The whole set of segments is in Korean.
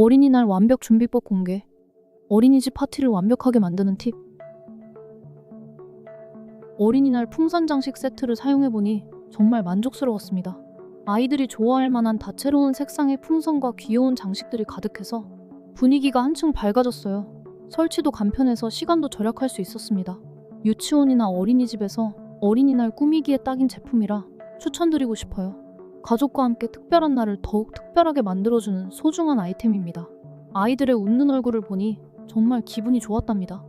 어린이날 완벽 준비법 공개. 어린이집 파티를 완벽하게 만드는 팁. 어린이날 풍선 장식 세트를 사용해보니 정말 만족스러웠습니다. 아이들이 좋아할 만한 다채로운 색상의 풍선과 귀여운 장식들이 가득해서 분위기가 한층 밝아졌어요. 설치도 간편해서 시간도 절약할 수 있었습니다. 유치원이나 어린이집에서 어린이날 꾸미기에 딱인 제품이라 추천드리고 싶어요. 가족과 함께 특별한 날을 더욱 특별하게 만들어주는 소중한 아이템입니다. 아이들의 웃는 얼굴을 보니 정말 기분이 좋았답니다.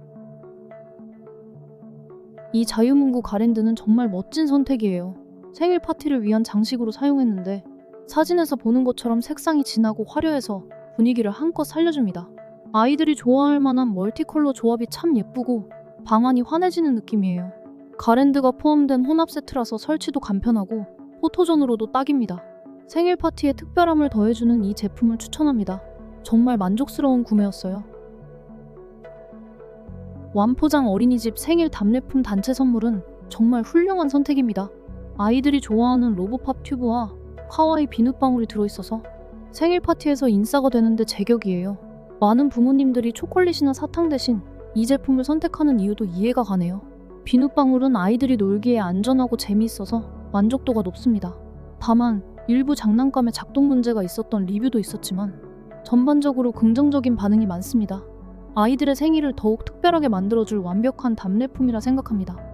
이 자유문구 가랜드는 정말 멋진 선택이에요. 생일 파티를 위한 장식으로 사용했는데 사진에서 보는 것처럼 색상이 진하고 화려해서 분위기를 한껏 살려줍니다. 아이들이 좋아할 만한 멀티컬러 조합이 참 예쁘고 방안이 환해지는 느낌이에요. 가랜드가 포함된 혼합 세트라서 설치도 간편하고 포토존으로도 딱입니다. 생일 파티에 특별함을 더해주는 이 제품을 추천합니다. 정말 만족스러운 구매였어요. 완포장 어린이집 생일 답례품 단체 선물은 정말 훌륭한 선택입니다. 아이들이 좋아하는 로보팝 튜브와 카와이 비눗방울이 들어있어서 생일 파티에서 인싸가 되는데 제격이에요. 많은 부모님들이 초콜릿이나 사탕 대신 이 제품을 선택하는 이유도 이해가 가네요. 비눗방울은 아이들이 놀기에 안전하고 재미있어서 만족도가 높습니다. 다만 일부 장난감에 작동 문제가 있었던 리뷰도 있었지만 전반적으로 긍정적인 반응이 많습니다. 아이들의 생일을 더욱 특별하게 만들어줄 완벽한 답례품이라 생각합니다.